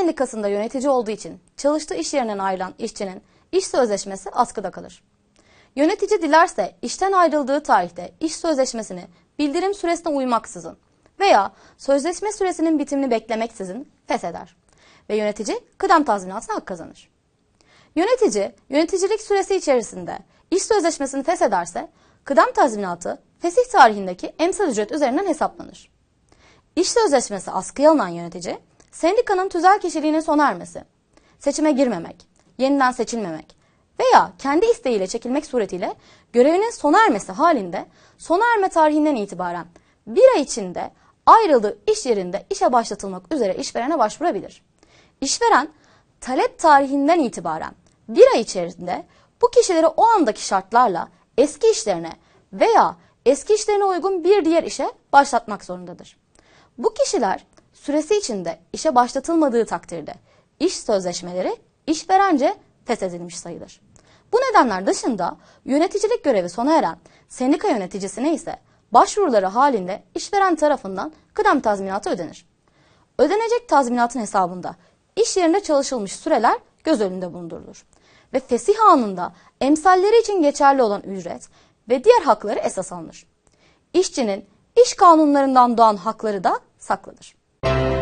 sendikasında yönetici olduğu için çalıştığı iş yerinden ayrılan işçinin iş sözleşmesi askıda kalır. Yönetici dilerse işten ayrıldığı tarihte iş sözleşmesini bildirim süresine uymaksızın veya sözleşme süresinin bitimini beklemeksizin fesheder ve yönetici kıdem tazminatına hak kazanır. Yönetici, yöneticilik süresi içerisinde iş sözleşmesini feshederse kıdem tazminatı fesih tarihindeki emsal ücret üzerinden hesaplanır. İş sözleşmesi askıya alınan yönetici, sendikanın tüzel kişiliğinin sona ermesi, seçime girmemek, yeniden seçilmemek veya kendi isteğiyle çekilmek suretiyle görevinin sona ermesi halinde sona erme tarihinden itibaren bir ay içinde ayrıldığı iş yerinde işe başlatılmak üzere işverene başvurabilir. İşveren talep tarihinden itibaren bir ay içerisinde bu kişileri o andaki şartlarla eski işlerine veya eski işlerine uygun bir diğer işe başlatmak zorundadır. Bu kişiler süresi içinde işe başlatılmadığı takdirde iş sözleşmeleri işverence feshedilmiş sayılır. Bu nedenler dışında yöneticilik görevi sona eren sendika yöneticisine ise başvuruları halinde işveren tarafından kıdem tazminatı ödenir. Ödenecek tazminatın hesabında iş yerinde çalışılmış süreler göz önünde bulundurulur. Ve fesih anında emsalleri için geçerli olan ücret ve diğer hakları esas alınır. İşçinin iş kanunlarından doğan hakları da saklıdır. Thank you.